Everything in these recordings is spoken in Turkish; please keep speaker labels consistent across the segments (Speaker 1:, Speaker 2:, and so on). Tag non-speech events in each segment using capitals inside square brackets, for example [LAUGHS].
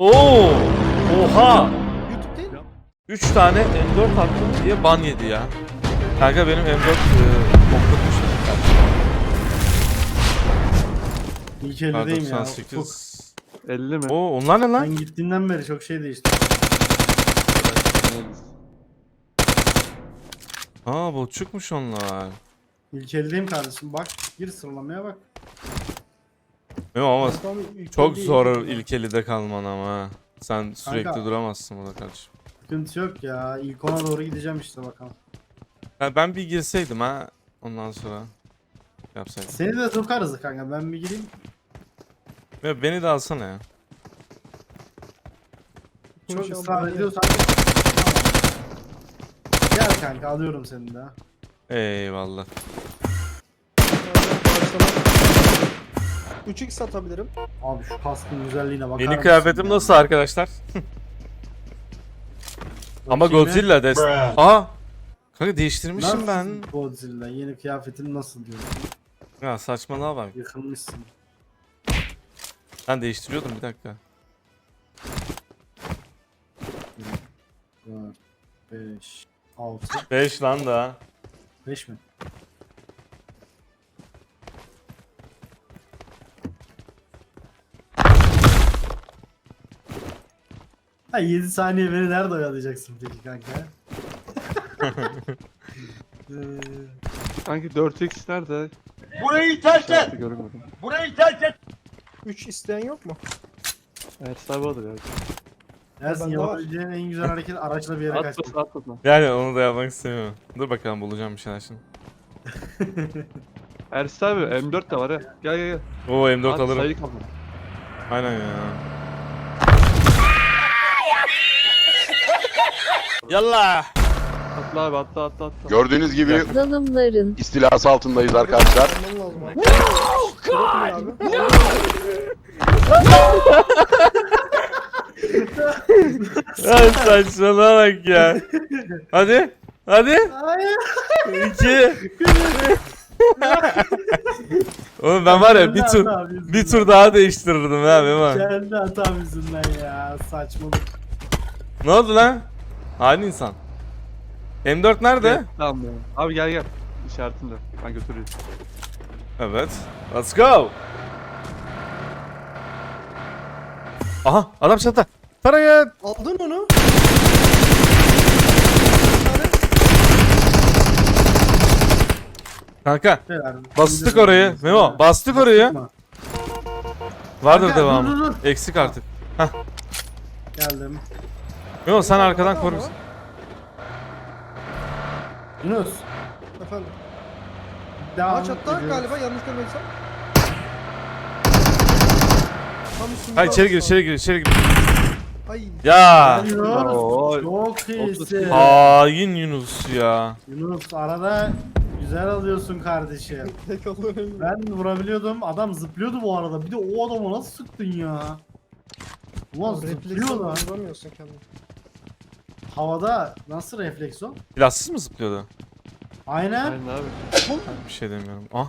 Speaker 1: Oo! Oha!
Speaker 2: YouTube değil mi?
Speaker 1: 3 tane M4 attım diye ban yedi ya. Kanka benim M4 e, okutmuş.
Speaker 3: İlk eldeyim ya. Ufuk.
Speaker 1: 98.
Speaker 2: 50 mi?
Speaker 1: Oo onlar ne lan?
Speaker 3: Ben gittiğinden beri çok şey değişti.
Speaker 1: Aa botçukmuş onlar.
Speaker 3: İlk eldeyim kardeşim bak. Gir sıralamaya bak.
Speaker 1: Yok ama çok zor ilkelide kalman ama. ha. Sen sürekli
Speaker 3: Kanka.
Speaker 1: duramazsın burada kardeşim.
Speaker 3: Sıkıntı yok ya. İlk ona doğru gideceğim işte bakalım.
Speaker 1: Ha, ben bir girseydim ha. Ondan sonra yapsaydım.
Speaker 3: Seni de sokarız kanka. Ben bir gireyim.
Speaker 1: Ya beni de alsana ya.
Speaker 3: Çok ısrar ediyorsan. Tamam. Gel kanka alıyorum seni de.
Speaker 1: Eyvallah.
Speaker 2: 3x satabilirim.
Speaker 3: Abi şu kaskın güzelliğine bakar
Speaker 1: Yeni
Speaker 3: mısın
Speaker 1: kıyafetim
Speaker 3: ya?
Speaker 1: nasıl arkadaşlar? [LAUGHS] Ama
Speaker 3: Bakayım.
Speaker 1: Godzilla des. Aa! Kanka değiştirmişim
Speaker 3: Nasıl
Speaker 1: ben.
Speaker 3: Godzilla yeni kıyafetin nasıl diyorsun?
Speaker 1: Ya saçmalığa bak.
Speaker 3: Yıkılmışsın.
Speaker 1: Ben değiştiriyordum bir dakika.
Speaker 3: 4, 5, 6,
Speaker 1: 5 lan da.
Speaker 3: 5 mi? Ha 7 saniye beni nerede oyalayacaksın peki kanka? [LAUGHS] Ee,
Speaker 2: Sanki 4x nerede?
Speaker 4: Burayı terk et. Burayı terk et.
Speaker 5: 3 isteyen yok mu?
Speaker 2: Evet sahibi odur ya.
Speaker 3: Ersin
Speaker 5: Bende var.
Speaker 3: yapabileceğin en güzel hareket araçla bir yere kaçmak.
Speaker 2: at at at.
Speaker 1: Yani onu da yapmak istemiyorum. Dur bakalım bulacağım bir şeyler şimdi.
Speaker 2: Ersin abi M4 de var ha. Gel gel gel.
Speaker 1: Oo M4
Speaker 2: At,
Speaker 1: alırım.
Speaker 2: sayı kalma.
Speaker 1: Aynen ya. Yallah.
Speaker 2: Atla abi atla atla atla.
Speaker 4: Gördüğünüz gibi
Speaker 6: Dalımların
Speaker 4: istilası altındayız arkadaşlar.
Speaker 1: Ya saçmalığa bak ya. Hadi. Hadi. İki. Oğlum ben var ya bir tur bir tur daha değiştirirdim ha Memo.
Speaker 3: Kendi hatam yüzünden ya saçmalık.
Speaker 1: Ne oldu lan? Hain insan. M4 nerede?
Speaker 2: Gel, Tamam ya. Abi gel gel. İşaretimle. Ben götüreyim.
Speaker 1: Evet. Let's go. Aha adam çatıda. Tara git.
Speaker 5: Aldın onu.
Speaker 1: Kanka bastık orayı. Memo bastık orayı. Vardır
Speaker 3: Kanka,
Speaker 1: devamı.
Speaker 3: dur, dur.
Speaker 1: Eksik artık.
Speaker 3: Geldim.
Speaker 1: Memo sen arkadan koru. bizi.
Speaker 3: Yunus.
Speaker 5: Efendim.
Speaker 3: Devam
Speaker 5: Ağaç hatta
Speaker 3: ediyoruz.
Speaker 5: galiba yanlış görmediysem. Tam üstünde
Speaker 1: Hayır içeri gir içeri gir içeri gir.
Speaker 5: Ay.
Speaker 1: Ya.
Speaker 3: Yunus. Çok iyisin.
Speaker 1: Hain Yunus ya.
Speaker 3: Yunus arada güzel alıyorsun kardeşim. [LAUGHS]
Speaker 5: Tek.
Speaker 3: Ben vurabiliyordum. Adam zıplıyordu bu arada. Bir de o adamı nasıl sıktın ya? Ulan zıplıyor lan.
Speaker 5: vuramıyorsun kendini.
Speaker 3: Havada nasıl refleks o?
Speaker 1: Silahsız mı zıplıyordu?
Speaker 3: Aynen.
Speaker 2: Aynen abi.
Speaker 1: Bir şey demiyorum. Ah.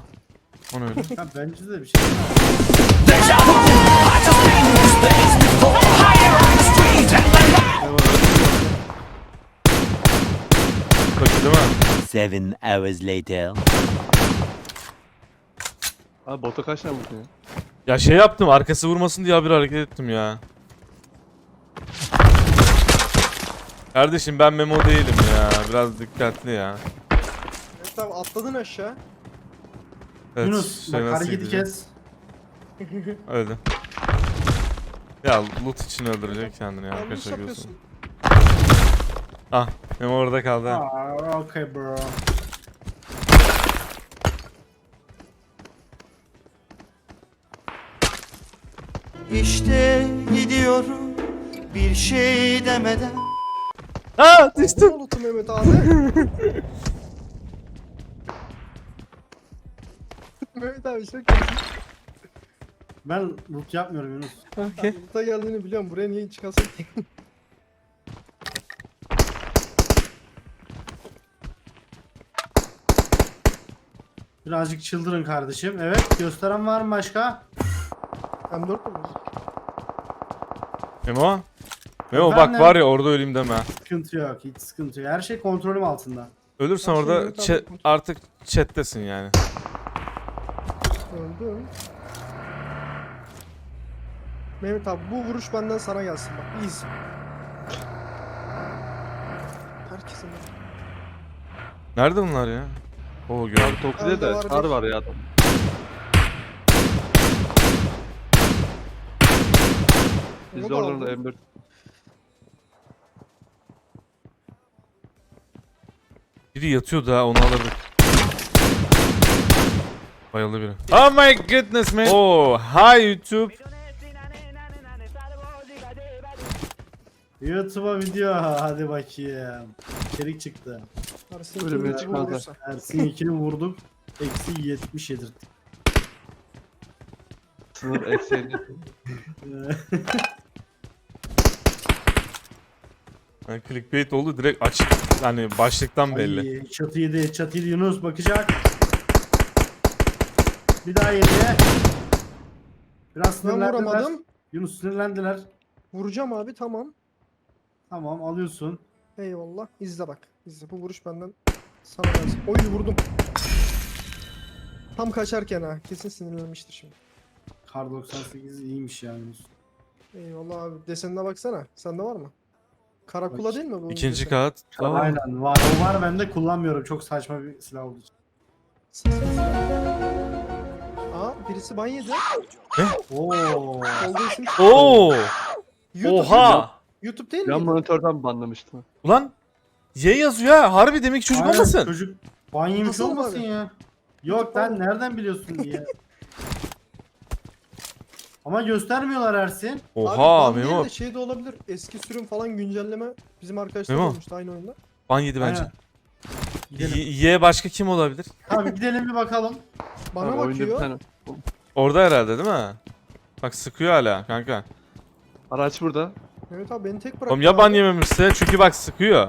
Speaker 1: O ne öyle? [LAUGHS]
Speaker 3: Ha, bence de bir şey.
Speaker 1: Bakın değil mi?
Speaker 7: Seven hours later.
Speaker 2: Abi bota kaç tane vurdun ya?
Speaker 1: Ya şey yaptım arkası vurmasın diye bir hareket ettim ya. Kardeşim ben memo değilim ya. Biraz dikkatli ya.
Speaker 5: Evet abi atladın aşağı.
Speaker 1: Evet,
Speaker 3: Yunus
Speaker 1: şey
Speaker 3: bak hareketi kes. [LAUGHS]
Speaker 1: Öldü. Ya loot için öldürecek kendini ya.
Speaker 5: Yanlış
Speaker 1: Arkadaşlar
Speaker 5: yapıyorsun.
Speaker 1: Ah memo orada kaldı. ha.
Speaker 3: Aa, okay bro.
Speaker 8: İşte gidiyorum bir şey demeden
Speaker 1: Aa düştüm.
Speaker 5: Unutun Mehmet abi. [LAUGHS] Mehmet abi çok kötü.
Speaker 3: Ben loot yapmıyorum Yunus.
Speaker 1: Okey.
Speaker 5: Burada geldiğini biliyorum. Buraya niye çıkasın? [LAUGHS]
Speaker 3: Birazcık çıldırın kardeşim. Evet gösteren var mı başka?
Speaker 5: M4 mü?
Speaker 1: Memo. Memo bak var ya orada öleyim deme.
Speaker 3: Sıkıntı yok. Hiç sıkıntı yok. Her şey kontrolüm altında.
Speaker 1: Ölürsen
Speaker 5: Bak
Speaker 1: orada chat-
Speaker 5: tamam.
Speaker 1: artık chat'tesin yani.
Speaker 5: Öldüm. Mehmet abi bu vuruş benden sana gelsin bak. İyisin. Herkesin.
Speaker 1: Nerede bunlar ya? Oo gördüm.
Speaker 2: Toksi'de
Speaker 5: Arada
Speaker 2: de
Speaker 5: var
Speaker 2: kar
Speaker 5: bir-
Speaker 2: var ya adam. Biz de
Speaker 5: da
Speaker 2: oradan
Speaker 5: aldı.
Speaker 2: da M4
Speaker 1: Biri yatıyordu ha onu alırdık. Bayıldı biri. Oh my goodness man. Oh hi YouTube.
Speaker 3: YouTube'a video hadi bakayım. İçerik çıktı.
Speaker 5: Ersin
Speaker 2: çıkmazlar.
Speaker 5: vurursa.
Speaker 3: Ersin 2'ni vurduk. Eksi 70 yedirttik.
Speaker 2: sınır ekseğini.
Speaker 1: Yani clickbait oldu direkt açık. Yani başlıktan belli.
Speaker 3: Ay, çatı yedi. Çatı yedi Yunus bakacak. Bir daha yedi. Biraz
Speaker 5: Ben
Speaker 3: sinirlendiler.
Speaker 5: vuramadım.
Speaker 3: Yunus sinirlendiler.
Speaker 5: Vuracağım abi tamam.
Speaker 3: Tamam alıyorsun.
Speaker 5: Eyvallah. İzle bak. İzle. Bu vuruş benden sana gelsin. Oy vurdum. Tam kaçarken ha. Kesin sinirlenmiştir şimdi.
Speaker 3: Kar 98 iyiymiş ya Yunus.
Speaker 5: Eyvallah abi. Desenine baksana. Sende var mı? Karakula
Speaker 3: Bak,
Speaker 5: değil mi bu?
Speaker 1: İkinci kat. Aa,
Speaker 3: Aynen var. O var bende kullanmıyorum. Çok saçma bir silah olduğu için.
Speaker 5: Aa birisi ban yedi.
Speaker 3: Oo.
Speaker 5: İsim.
Speaker 1: Oo!
Speaker 5: YouTube,
Speaker 1: Oha!
Speaker 5: YouTube değil
Speaker 2: Yan
Speaker 5: mi?
Speaker 2: monitörden banlamıştım.
Speaker 1: Ulan Y yazıyor ha. Harbi demek ki çocuk
Speaker 3: Aynen,
Speaker 1: olmasın.
Speaker 3: Çocuk ban yemiş
Speaker 5: Nasıl
Speaker 3: olmasın ya. Yok lan nereden biliyorsun diye. [LAUGHS] Ama göstermiyorlar Ersin.
Speaker 5: Abi,
Speaker 1: Oha
Speaker 5: ban değil
Speaker 1: Memo.
Speaker 5: de şey de olabilir. Eski sürüm falan güncelleme bizim arkadaşlar
Speaker 1: Memo.
Speaker 5: olmuştu aynı oyunda.
Speaker 1: Ban yedi bence.
Speaker 3: Aynen. Gidelim.
Speaker 1: Y, Y başka kim olabilir?
Speaker 3: Tamam gidelim bir bakalım.
Speaker 5: Bana
Speaker 2: Abi oyunda bir
Speaker 5: bakıyor.
Speaker 2: tane.
Speaker 1: Orada herhalde değil mi? Bak sıkıyor hala kanka.
Speaker 2: Araç burada.
Speaker 5: Mehmet abi beni tek bırak.
Speaker 1: Oğlum ya ban yememişse çünkü bak sıkıyor.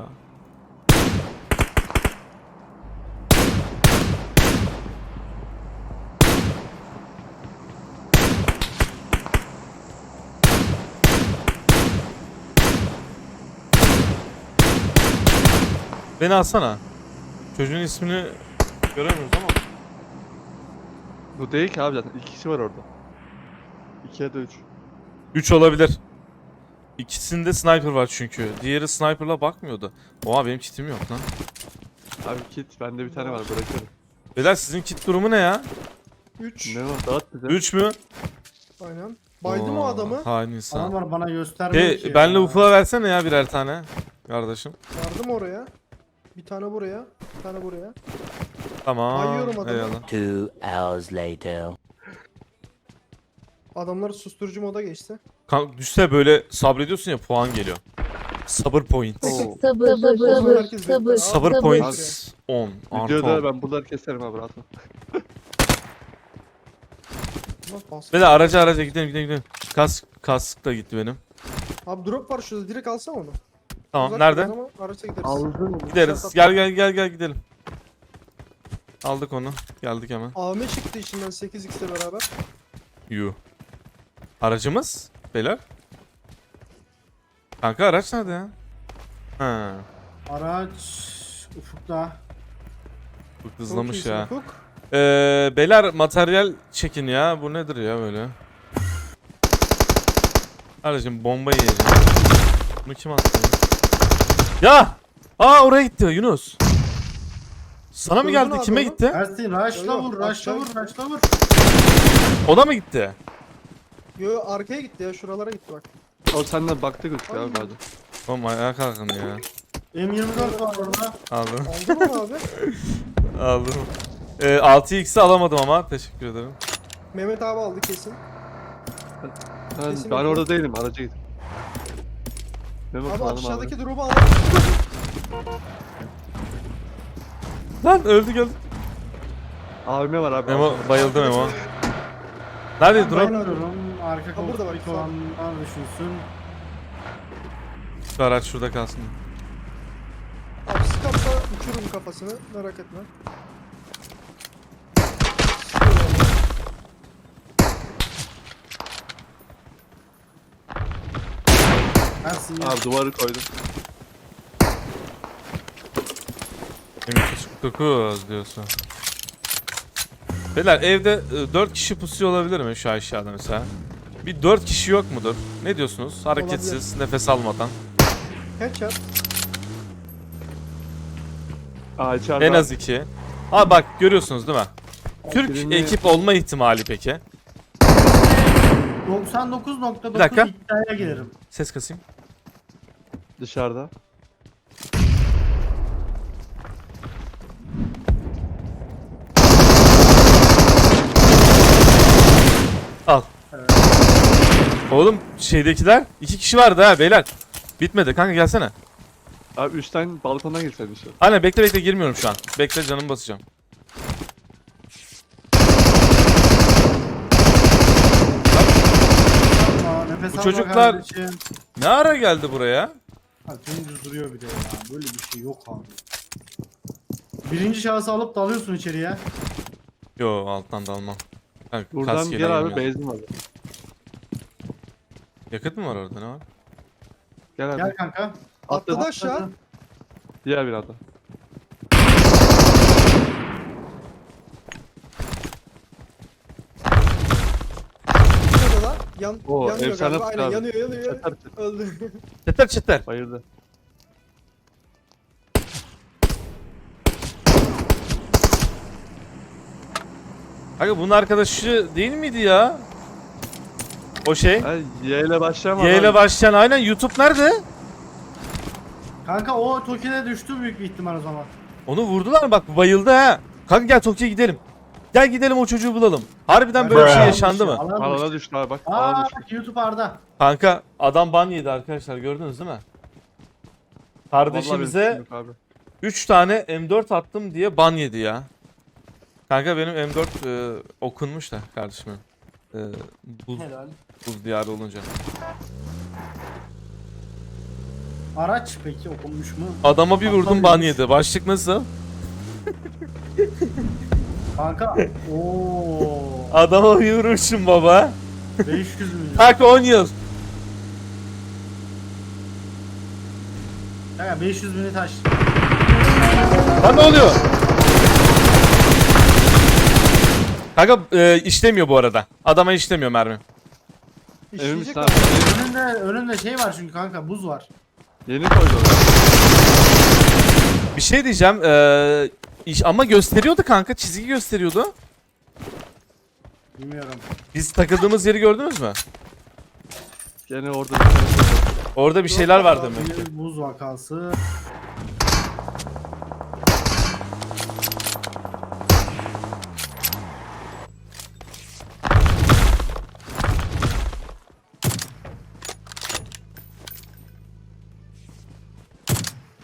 Speaker 1: Beni alsana. Çocuğun ismini göremiyoruz ama.
Speaker 2: Bu değil ki abi zaten. İki kişi var orada. İki ya da üç.
Speaker 1: 3 olabilir. İkisinde sniper var çünkü. Diğeri sniper'la bakmıyordu. Oha benim kitim yok lan.
Speaker 2: Abi kit bende bir tane var bırakıyorum.
Speaker 1: Beyler sizin kit durumu ne ya?
Speaker 5: 3.
Speaker 2: Ne var dağıt bize.
Speaker 1: 3 mü?
Speaker 5: Aynen. Baydım o adamı.
Speaker 1: Hain insan.
Speaker 3: Adamlar bana göstermiyor
Speaker 1: Hey,
Speaker 3: ki.
Speaker 1: benle
Speaker 3: ya.
Speaker 1: Ufuk'a versene ya birer tane. Kardeşim.
Speaker 5: Yardım oraya. Bir tane buraya. Bir tane buraya.
Speaker 1: Tamam.
Speaker 5: Bayıyorum adamı.
Speaker 1: Eyvallah.
Speaker 7: Two hours later.
Speaker 5: Adamlar susturucu moda geçti.
Speaker 1: Kan düşse böyle sabrediyorsun ya puan geliyor. Sabır point.
Speaker 2: Oo.
Speaker 6: Sabır, sabır, sabır,
Speaker 5: bekliyor.
Speaker 1: Sabır
Speaker 5: Abi,
Speaker 1: points 10. Artı
Speaker 2: Videoda
Speaker 1: 10.
Speaker 2: ben buraları keserim abi rahat ol.
Speaker 5: Nasıl bas-
Speaker 1: Beyler araca araca gidelim gidelim gidelim. Kask, kask da gitti benim.
Speaker 5: Abi drop var şurada direkt alsam onu.
Speaker 1: Tamam
Speaker 5: Uzak
Speaker 1: nerede?
Speaker 5: Ama araçla gideriz.
Speaker 2: Aldın.
Speaker 1: Gideriz. Gel gel gel gel gidelim. Aldık onu. Geldik hemen.
Speaker 5: AM çıktı içinden 8x'le beraber.
Speaker 1: Yu. Aracımız? Beyler. Kanka araç nerede ya? Ha.
Speaker 3: Araç ufukta.
Speaker 5: Çok
Speaker 1: hızlamış ya.
Speaker 5: Ufuk.
Speaker 1: Ee, beyler materyal çekin ya. Bu nedir ya böyle? Aracım bomba yiyeceğim. Bunu kim attı? Ya? Aa oraya gitti Yunus. Sana mı geldi? Kime
Speaker 5: onu.
Speaker 1: gitti?
Speaker 3: Ersin raşla
Speaker 5: Yok,
Speaker 3: vur, raşla
Speaker 5: aşağı
Speaker 3: vur,
Speaker 5: gitti.
Speaker 3: raşla vur.
Speaker 1: O da mı gitti?
Speaker 5: Yo arkaya gitti ya şuralara gitti bak.
Speaker 2: O senden baktı gözüküyor abi hadi.
Speaker 1: Oğlum ayağa kalkın ya.
Speaker 3: M24 var orada.
Speaker 1: Aldım.
Speaker 5: Aldın mı abi? [LAUGHS]
Speaker 1: Aldım. Ee, 6x'i alamadım ama teşekkür ederim.
Speaker 5: Mehmet abi aldı kesin.
Speaker 2: Ben,
Speaker 5: Kesin
Speaker 2: ben orada değilim araca git. Memo
Speaker 5: Abi
Speaker 2: kullanım
Speaker 5: aşağıdaki
Speaker 2: abi.
Speaker 5: drop'u al.
Speaker 1: Lan öldü geldi.
Speaker 2: AVM var abi.
Speaker 1: Memo bayıldı Memo. Nerede
Speaker 3: Ben
Speaker 1: drop?
Speaker 3: bayılıyorum. Arka
Speaker 5: Ha, burada bak,
Speaker 3: koltuktaki
Speaker 5: sağ.
Speaker 3: olanlar düşünsün.
Speaker 1: Şu araç şurada kalsın.
Speaker 5: Abi sıkarsa uçururum kafasını merak etme.
Speaker 3: Ersin ya.
Speaker 2: Abi duvarı koydum.
Speaker 1: M249 diyorsun. Beyler evde 4 kişi pusuyor olabilir mi şu aşağıda mesela? Bir 4 kişi yok mudur? Ne diyorsunuz? Hareketsiz, nefes almadan.
Speaker 5: Headshot.
Speaker 2: Aa içeride.
Speaker 1: En az 2. Ha bak görüyorsunuz değil mi? Türk
Speaker 2: Birini-
Speaker 1: ekip olma ihtimali peki.
Speaker 3: 99.9
Speaker 1: Bir dakika.
Speaker 3: iddiaya girerim.
Speaker 1: Ses kasayım.
Speaker 2: Dışarıda.
Speaker 1: Al. Oğlum şeydekiler iki kişi vardı ha beyler. Bitmedi kanka gelsene.
Speaker 2: Abi üstten balkondan girseydin işte.
Speaker 1: Aynen bekle bekle girmiyorum şu an. Bekle canımı basacağım.
Speaker 3: Aa, nefes
Speaker 1: Bu
Speaker 3: alma
Speaker 1: çocuklar-
Speaker 3: kardeşim.
Speaker 1: Ne ara geldi buraya?
Speaker 3: Ha, dümdüz duruyor bir de ya. Böyle bir şey yok abi. Birinci şahsı alıp dalıyorsun içeriye.
Speaker 1: Yo alttan da almam. Kanka,
Speaker 2: Buradan
Speaker 1: kaskeyle
Speaker 2: gel abi
Speaker 1: girmiyorum.
Speaker 2: benzin var.
Speaker 1: Yakıt mı var orada ne var?
Speaker 2: Gel abi.
Speaker 3: Gel kanka.
Speaker 5: Atladı
Speaker 2: Atladı.
Speaker 5: aşağı.
Speaker 2: Diğer binada.
Speaker 5: Şurada Yan,
Speaker 2: Oo,
Speaker 5: yanıyor
Speaker 2: efsane
Speaker 5: galiba. Aynen
Speaker 2: abi.
Speaker 5: yanıyor yanıyor.
Speaker 2: Çatar çatar.
Speaker 5: Öldü.
Speaker 1: Çeter çeter.
Speaker 2: Bayıldı.
Speaker 1: Kanka bunun arkadaşı değil miydi ya? O şey.
Speaker 2: Ha, Y ile başlayan var
Speaker 1: Y ile
Speaker 2: abi.
Speaker 1: başlayan aynen YouTube nerede?
Speaker 3: Kanka o Toki'de düştü büyük bir ihtimal o zaman.
Speaker 1: Onu vurdular mı bak bu bayıldı ha. Kanka gel Tokyo'ya gidelim. Gel gidelim o çocuğu bulalım. Harbiden böyle bir şey yaşandı mı?
Speaker 3: Alan
Speaker 2: Alana
Speaker 3: düştü.
Speaker 2: abi bak. Alana
Speaker 3: Aa
Speaker 2: düştü.
Speaker 3: bak YouTube Arda.
Speaker 1: Kanka adam ban yedi arkadaşlar gördünüz değil mi?
Speaker 2: Vallahi benim
Speaker 1: Kardeşimize
Speaker 2: yok abi.
Speaker 1: 3 tane M4 attım diye ban yedi ya. Kanka benim M4 e, okunmuş da kardeşim. E, buz,
Speaker 3: Helal.
Speaker 1: buz diyarı olunca.
Speaker 3: Araç peki okunmuş mu?
Speaker 1: Adama bir vurdum ban yedi. Başlık nasıl? [LAUGHS]
Speaker 3: Kanka [LAUGHS] ooo
Speaker 1: Adama bir baba.
Speaker 3: 500 milyon.
Speaker 1: Kanka 10 yıl.
Speaker 3: Kanka 500 bini taş.
Speaker 1: Lan ne oluyor? Kanka e, işlemiyor bu arada. Adama işlemiyor mermi.
Speaker 5: İşleyecek
Speaker 2: abi?
Speaker 5: abi.
Speaker 3: Önünde önünde şey var çünkü kanka buz var.
Speaker 2: Yeni koydu oraya.
Speaker 1: Bir şey diyeceğim. E, iş, ama gösteriyordu kanka. Çizgi gösteriyordu.
Speaker 3: Bilmiyorum.
Speaker 1: Biz takıldığımız yeri gördünüz mü?
Speaker 2: Gene orada bir tane şey var.
Speaker 1: Orada bir şeyler var demek ki.
Speaker 3: Bir buz vakası.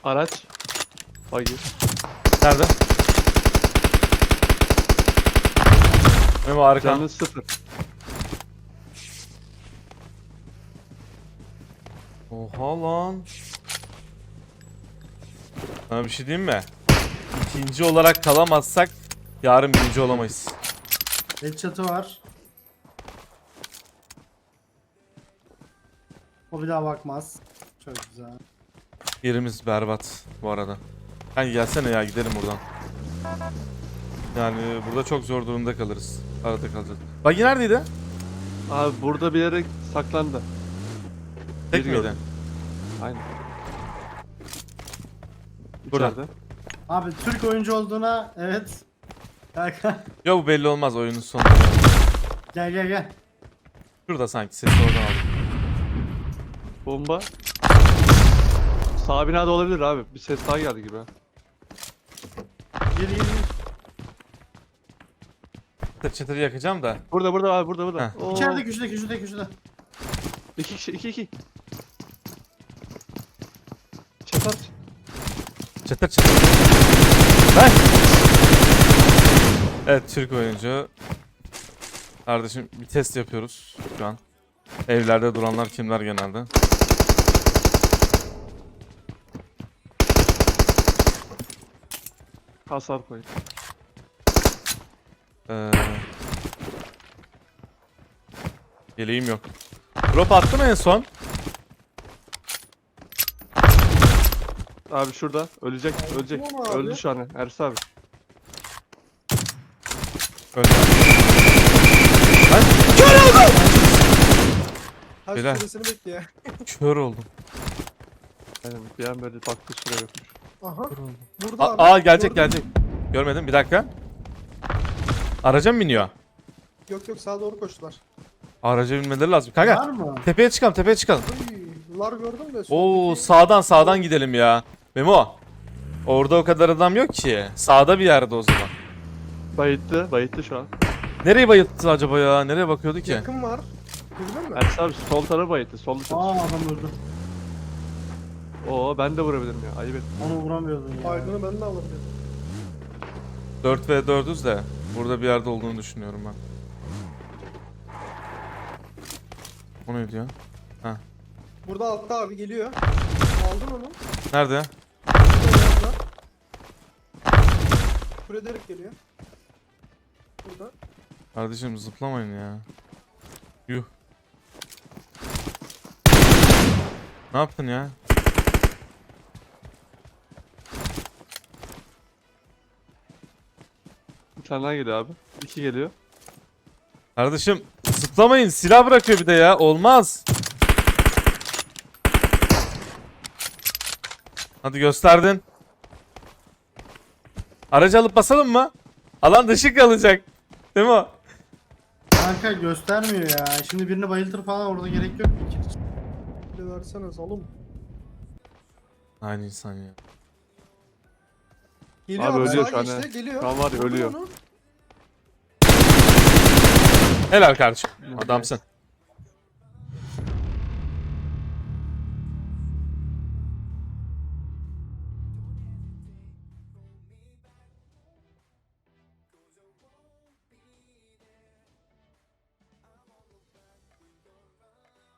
Speaker 2: Araç. Bagi.
Speaker 1: Nerede? Memo arkan.
Speaker 2: Canlı sıfır.
Speaker 1: Oha lan. Sana bir şey diyeyim mi? İkinci olarak kalamazsak yarın birinci olamayız.
Speaker 3: Headshot'ı var. O bir daha bakmaz. Çok güzel.
Speaker 1: Yerimiz berbat bu arada. Kanka gelsene ya gidelim buradan. Yani burada çok zor durumda kalırız. Arada kalacağız. Bagi neredeydi?
Speaker 2: Abi burada bir yere saklandı.
Speaker 1: Tek
Speaker 2: Biri
Speaker 1: miydi?
Speaker 2: gördüm. Aynen.
Speaker 1: Burada.
Speaker 2: İçeride.
Speaker 3: Abi Türk oyuncu olduğuna evet. Kanka
Speaker 1: Yok bu belli olmaz oyunun sonu.
Speaker 3: gel gel gel.
Speaker 1: Şurada sanki sesi oradan aldım.
Speaker 2: Bomba. Sağ binada olabilir abi. Bir ses daha geldi gibi.
Speaker 3: Gir gir.
Speaker 1: Çıtır çıtır yakacağım da.
Speaker 2: Burada burada abi burada burada.
Speaker 1: Heh.
Speaker 2: Oo.
Speaker 3: İçeride köşede köşede köşede.
Speaker 2: İki kişi iki iki. Çatar.
Speaker 1: Çıtır çıtır. Lan! Evet Türk oyuncu. Kardeşim bir test yapıyoruz şu an. Evlerde duranlar kimler genelde?
Speaker 2: Hasar koy.
Speaker 1: Ee... Yeleğim yok. Drop attı mı en son?
Speaker 2: Abi şurada. Ölecek. Ölecek.
Speaker 5: abi.
Speaker 2: Öldü şu an. Ersin abi.
Speaker 1: Öldü.
Speaker 5: Her
Speaker 1: Beyler.
Speaker 5: süresini bekle [LAUGHS]
Speaker 1: Kör oldum.
Speaker 2: Aynen. Bir an böyle baktı şuraya yokmuş.
Speaker 5: Aha.
Speaker 1: Kör oldum.
Speaker 5: Burada
Speaker 1: Aa,
Speaker 5: abi.
Speaker 1: aa, gelecek
Speaker 5: Gördün mü?
Speaker 1: gelecek. Görmedim bir dakika. Araca mı biniyor?
Speaker 5: Yok yok sağa doğru koştular.
Speaker 1: Araca binmeleri lazım. Kanka
Speaker 3: Var mı?
Speaker 1: tepeye çıkalım tepeye çıkalım.
Speaker 5: Uy, lar gördüm de.
Speaker 1: Oo
Speaker 5: soldaki-
Speaker 1: sağdan sağdan gidelim ya. Memo. Orada o kadar adam yok ki. Sağda bir yerde o zaman.
Speaker 2: Bayıttı. Bayıttı şu an.
Speaker 1: Nereye bayılttı acaba ya? Nereye bakıyordu ki?
Speaker 5: Yakın var. Gördün mü?
Speaker 2: Ersin abi sol tarafı bayıttı. Solda
Speaker 3: Aa adam öldü.
Speaker 2: Oo ben de vurabilirim ya. Ayıp et.
Speaker 3: Onu vuramıyordun ya.
Speaker 5: Aydın'ı ben de alırım.
Speaker 1: 4 ve 4'üz de burada bir yerde olduğunu düşünüyorum ben. O ne diyor?
Speaker 5: Burada altta abi geliyor. Aldın onu.
Speaker 1: Nerede?
Speaker 5: Frederick geliyor. Burada.
Speaker 1: Kardeşim zıplamayın ya. Yuh. Ne yaptın ya?
Speaker 2: Tane daha geliyor abi. İki geliyor.
Speaker 1: Kardeşim zıplamayın silah bırakıyor bir de ya olmaz. Hadi gösterdin. Aracı alıp basalım mı? Alan dışı kalacak. Değil mi o?
Speaker 3: Kanka göstermiyor ya. Şimdi birini bayıltır falan orada gerek yok.
Speaker 5: Bir de versene oğlum.
Speaker 1: Aynı insan ya.
Speaker 5: Geliyor
Speaker 2: Abi ölüyor şu an he.
Speaker 5: Geliyor.
Speaker 2: Şu an var ya,
Speaker 5: Vurdun
Speaker 2: ölüyor.
Speaker 5: onu.
Speaker 1: Helal kardeşim. Adamsın.